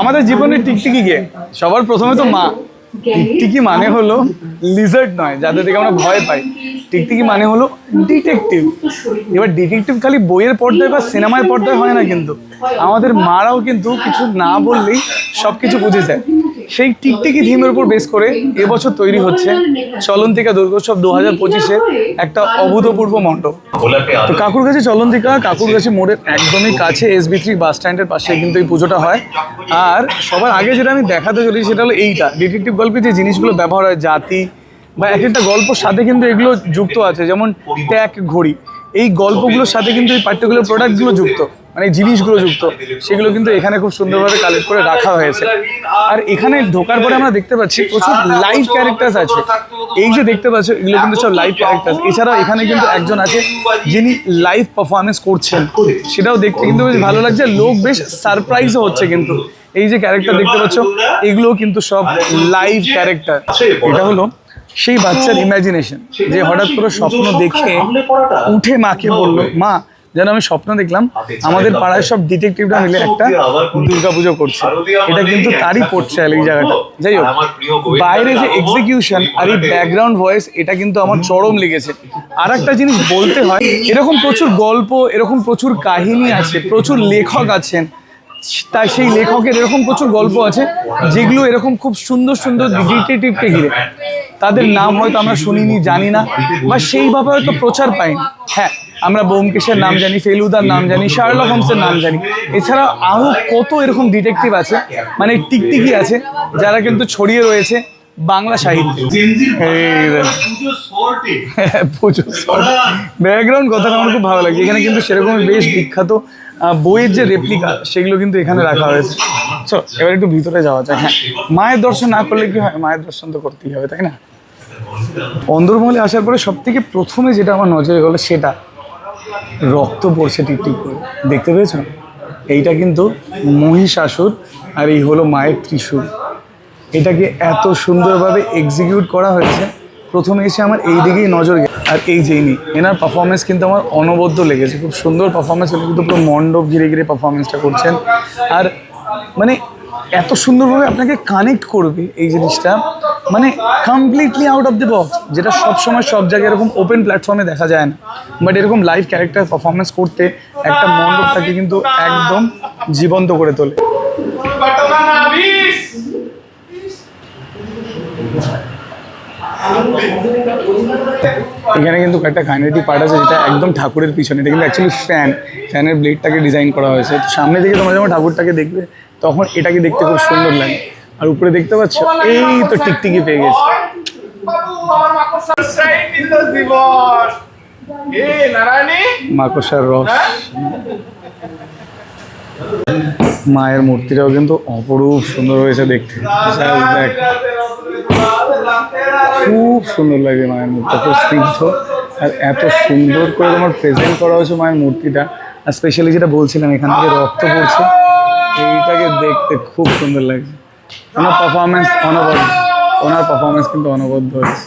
আমাদের জীবনে টিকটিকি কে? সবার প্রথমে তো মা। টিকটিকি মানে হলো লিজার্ড নয়, যাদের থেকে আমরা ভয় পাই। টিকটিকি মানে হলো ডিটেকটিভ এবার ডিটেকটিভ খালি বইয়ের পর্দায় বা সিনেমার পর্দায় হয় না কিন্তু। আমাদের মারাও কিন্তু কিছু না বললেই সব কিছু বুঝে যায়। সেই টিকটিকি থিমের উপর বেস করে এবছর তৈরি হচ্ছে চলন্তিকা দুর্গোৎসব দু হাজার পঁচিশে একটা অভূতপূর্ব মণ্ডপ। তো কাকুর কাছে চলন্তিকা, কাকুর কাছে মোড়ের একদমই কাছে এস বি থ্রি বাস স্ট্যান্ডের পাশে কিন্তু এই পুজোটা হয়। আর সবার আগে যেটা আমি দেখাতে চলি সেটা হলো এইটা। ডিটেকটিভ গল্পে যে জিনিসগুলো ব্যবহার হয়, জাতি বা এক একটা গল্পর সাথে কিন্তু এগুলো যুক্ত আছে। যেমন ট্যাক ঘড়ি। এই গল্পগুলোর সাথে কিন্তু এই পার্টিকুলার প্রোডাক্টগুলো যুক্ত। মানে জিনিসগুলো যুক্ত, সেগুলো কিন্তু এখানে খুব সুন্দরভাবে কালেক্ট করে রাখা হয়েছে। আর এখানে ঢোকার পরে আমরা দেখতে পাচ্ছি প্রচুর লাইভ ক্যারেক্টার্স আছে। এই যে দেখতে পাচ্ছ, এগুলো কিন্তু সব লাইভ ক্যারেক্টার্স এছাড়াও এখানে কিন্তু একজন আছে যিনি লাইভ পারফরমেন্স করছেন। সেটাও দেখতে কিন্তু বেশ ভালো লাগছে। লোক বেশ সারপ্রাইজও হচ্ছে কিন্তু। এই যে ক্যারেক্টার দেখতে পাচ্ছ, এগুলো কিন্তু সব লাইভ ক্যারেক্টার এটা হলো সেই বাচ্চার ইমাজিনেশন যে হঠাৎ করে স্বপ্ন দেখে উঠে মাকে বলল, মা যেন আমি স্বপ্ন দেখলাম আমাদের পাড়ায় সব ডিটেকটিভরা মিলে একটা দুর্গাপুজো করছে। এটা কিন্তু তারই পড়ছে এই জায়গাটা। যাই হোক বাইরে যে এক্সিকিউশন আর এই ব্যাকগ্রাউন্ড ভয়েস এটা কিন্তু আমার চরম লেগেছে। আর একটা জিনিস বলতে হয় এরকম প্রচুর গল্প এরকম প্রচুর কাহিনী আছে প্রচুর লেখক আছেন তাই সেই লেখকের এরকম প্রচুর গল্প আছে যেগুলো এরকম খুব সুন্দর সুন্দর ডিটেকটিভকে ঘিরে। তাদের নাম হয়তো আমরা শুনিনি জানি না বা সেইভাবে হয়তো প্রচার পাইনি। হ্যাঁ আমরা বোমকেশের নাম জানি, ফেলুদার নাম জানি, শার্লক হোমসের নাম জানি। এছাড়া আরও কত এরকম ডিটেকটিভ আছে মানে টিকটিকি আছে, যারা কিন্তু ছড়িয়ে রয়েছে বাংলা সাহিত্যে। ব্যাকগ্রাউন্ড কথাটা আমার খুব ভালো লাগে। এখানে কিন্তু সেরকম বেশ বিখ্যাত বইয়ের যে রেপ্লিকা সেগুলো কিন্তু এখানে রাখা হয়েছে। চলো, এবার একটু ভিতরে যাওয়া যায় হ্যাঁ মায়ের দর্শন না করলে কি হয়? মায়ের দর্শন তো করতেই হবে, তাই না? অন্দরমহলে আসার পরে সব থেকে প্রথমে যেটা আমার নজরে গেলো সেটা রক্ত পড়ছে টিকটিক করে। দেখতে পেয়েছ? এইটা কিন্তু মহিষাসুর আর এই হলো মায়ের ত্রিশূল। এটাকে এত সুন্দরভাবে এক্সিকিউট করা হয়েছে। প্রথমে এসে আমার এই দিকেই নজর গে- আর এই যে ইনি, এনার পারফরমেন্স কিন্তু আমার অনবদ্য লেগেছে। খুব সুন্দর পারফরমেন্স উনি কিন্তু পুরো মণ্ডপ ঘিরে ঘিরে পারফরমেন্সটা করছেন। আর মানে এত সুন্দরভাবে আপনাকে কানেক্ট করবে এই জিনিসটা। মানে completely out of the box যেটা সবসময় সব জায়গায় এরকম ওপেন প্ল্যাটফর্মে দেখা যায় না। বাট এরকম লাইভ ক্যারেক্টার পারফরমেন্স করতে একটা মণ্ডপটাকে কিন্তু একদম জীবন্ত করে তোলে। এখানে কিন্তু একটা কাইনেটিক পার্ট আছে যেটা একদম ঠাকুরের পিছনে। এটা কিন্তু অ্যাকচুয়ালি ফ্যান ফ্যানের ব্লেডটাকে ডিজাইন করা হয়েছে। সামনে থেকে তোমরা যখন ঠাকুরটাকে দেখবে, তখন এটাকে দেখতে খুব সুন্দর লাগে। আর উপরে দেখতে পাচ্ছ এই তো টিকটিকি পেয়ে গেছে। মাকড়সার রস। মায়ের মূর্তিটাও কিন্তু অপরূপ সুন্দর হয়েছে দেখতে। খুব সুন্দর লাগে মায়ের মূর্তিটা খুব স্নিগ্ধ। আর এত সুন্দর করে তোমার প্রেজেন্ট করা হয়েছে মায়ের মূর্তিটা। আর স্পেশালি যেটা বলছিলাম এখান থেকে রক্ত পড়ছে। এইটাকে দেখতে খুব সুন্দর লাগছে। ওনার পারফরমেন্স অনবদ্য। ওনার পারফরমেন্স কিন্তু অনবদ্য হয়েছে।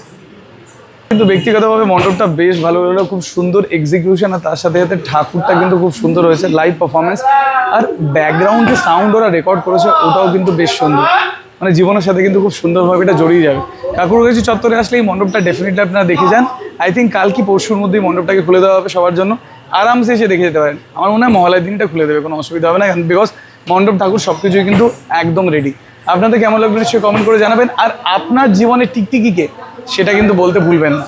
কিন্তু ব্যক্তিগতভাবে মণ্ডপটা বেশ ভালো হলো খুব সুন্দর এক্সিকিউশন আর তার সাথে সাথে ঠাকুরটা কিন্তু খুব সুন্দর হয়েছে লাইভ পারফরমেন্স আর ব্যাকগ্রাউন্ড যে সাউন্ড ওরা রেকর্ড করেছে ওটাও কিন্তু বেশ সুন্দর। মানে জীবনের সাথে কিন্তু খুব সুন্দরভাবে এটা জড়িয়ে যাবে। কাকুর কাছে চত্বরে আসলে এই মণ্ডপটা ডেফিনেটলি আপনারা দেখে যান। আই থিঙ্ক কাল কি পরশুর মধ্যেই মণ্ডপটাকে খুলে দেওয়া হবে সবার জন্য। আরামসে এসে দেখে যেতে পারেন। আমার মনে হয় মহলার দিনটা খুলে দেবে কোনো অসুবিধা হবে না। বিকজ মণ্ডপ ঠাকুর সব কিছুই কিন্তু একদম রেডি আপনাদের কেমন লাগবে নিশ্চয়ই কমেন্ট করে জানাবেন। আর আপনার জীবনে টিকটিকিকে সেটা কিন্তু বলতে ভুলবেন না।